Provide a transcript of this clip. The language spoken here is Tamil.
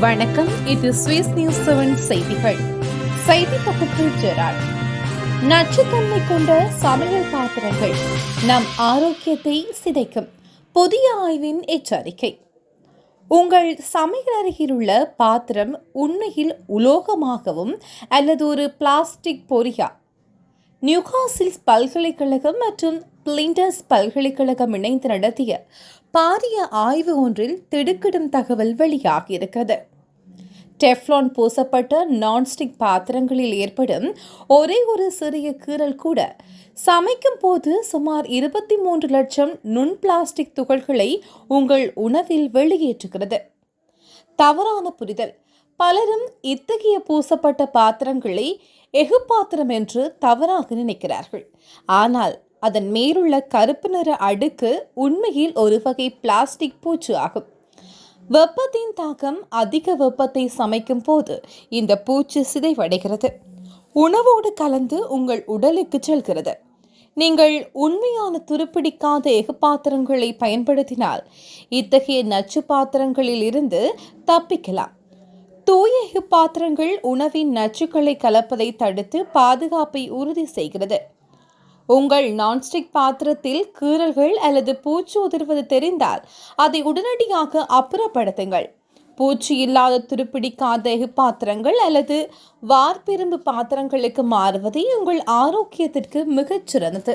வணக்கம். இது சுவிஸ் நியூஸ் செவன் செய்திகள். செய்தி தொகுப்பு ஜெராட் நச்சுத்தன்மை கொண்ட சமையல் பாத்திரங்கள் நம் ஆரோக்கியத்தை சிதைக்கும் புதிய ஆய்வின் எச்சரிக்கை. உங்கள் சமையல் அருகிலுள்ள பாத்திரம் உண்மையில் உலோகமாகவும் அல்லது ஒரு பிளாஸ்டிக் பொரியா நியூகாசில்ஸ் பல்கலைக்கழகம் மற்றும் பிளிண்டர்ஸ் பல்கலைக்கழகம் இணைந்து நடத்திய பாரிய ஆய்வு ஒன்றில் திடுக்கிடும் தகவல் வெளியாகியிருக்கிறது. டெஃப்லான் பூசப்பட்ட நான்ஸ்டிக் பாத்திரங்களில் ஏற்படும் ஒரே ஒரு சிறிய கீறல் கூட சமைக்கும் போது சுமார் இருபத்தி மூன்று லட்சம் நுண் பிளாஸ்டிக் துகள்களை உங்கள் உணவில் வெளியேற்றுகிறது. தவறான புரிதல். பலரும் இத்தகைய பூசப்பட்ட பாத்திரங்களை எஃகு பாத்திரம் என்று தவறாக நினைக்கிறார்கள். ஆனால் அதன் மேலுள்ள கருப்பு நிற அடுக்கு உண்மையில் ஒரு வகை பிளாஸ்டிக் பூச்சு ஆகும். வெப்பத்தின் தாக்கம் அதிக வெப்பத்தை சமைக்கும் போது இந்த பூச்சு சிதைவடைகிறது. உணவோடு கலந்து உங்கள் உடலுக்கு செல்கிறது. நீங்கள் உண்மையான துருப்பிடிக்காத எஃகு பாத்திரங்களை பயன்படுத்தினால் இத்தகைய நச்சு பாத்திரங்களில் இருந்து தப்பிக்கலாம். தூய பாத்திரங்கள் உணவின் நச்சுக்களை கலப்பதை தடுத்து பாதுகாப்பை உறுதி செய்கிறது. உங்கள் நான்ஸ்டிக் பாத்திரத்தில் கீறல்கள் அல்லது பூச்சி உதிர்வது தெரிந்தால் அதை உடனடியாக அப்புறப்படுத்துங்கள். பூச்சி இல்லாத துருப்பிடிக்காத பாத்திரங்கள் அல்லது வார்பிரும்பு பாத்திரங்களுக்கு மாறுவதே உங்கள் ஆரோக்கியத்திற்கு மிகச் சிறந்தது